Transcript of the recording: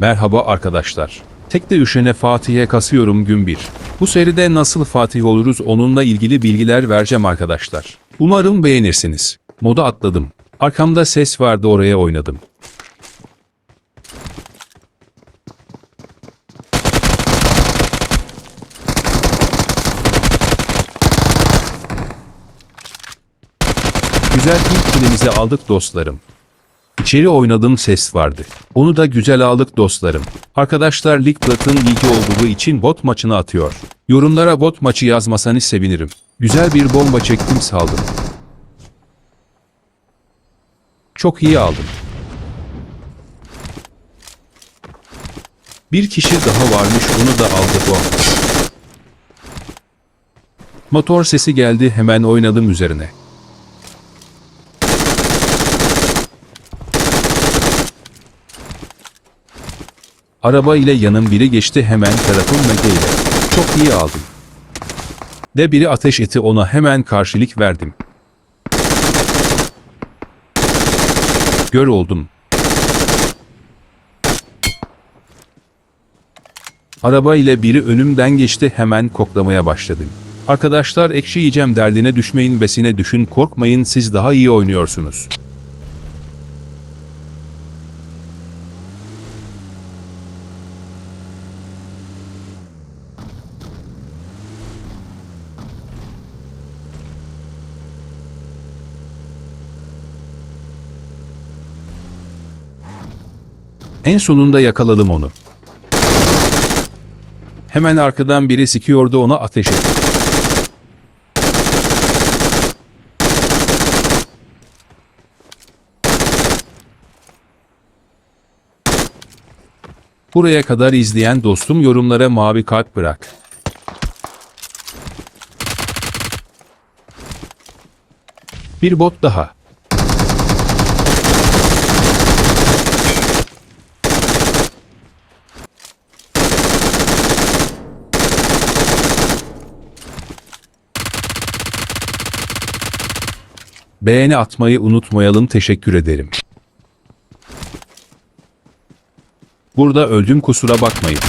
Merhaba arkadaşlar. Tek de üşene Fatih'e kasıyorum gün bir. Bu seride nasıl Fatih oluruz onunla ilgili bilgiler vereceğim arkadaşlar. Umarım beğenirsiniz. Moda atladım. Arkamda ses vardı oraya oynadım. Güzel ilk kilimizi aldık dostlarım. İçeri oynadım ses vardı. Onu da güzel aldık dostlarım. Arkadaşlar Lig Plat'ın ligi olduğu için bot maçını atıyor. Yorumlara bot maçı yazmasanız sevinirim. Güzel bir bomba çektim saldım. Çok iyi aldım. Bir kişi daha varmış onu da aldı bu. Motor sesi geldi hemen oynadım üzerine. Araba ile yanım biri geçti hemen tarafım Mete ile. Çok iyi aldım. De biri ateş eti ona hemen karşılık verdim. Gör oldum. Araba ile biri önümden geçti hemen koklamaya başladım. Arkadaşlar ekşi yiyeceğim derdine düşmeyin besine düşün korkmayın siz daha iyi oynuyorsunuz. En sonunda yakaladım onu. Hemen arkadan biri sikiyordu ona ateş etti. Buraya kadar izleyen dostum yorumlara mavi kalp bırak. Bir bot daha. Beğeni atmayı unutmayalım teşekkür ederim. Burada öldüm kusura bakmayın.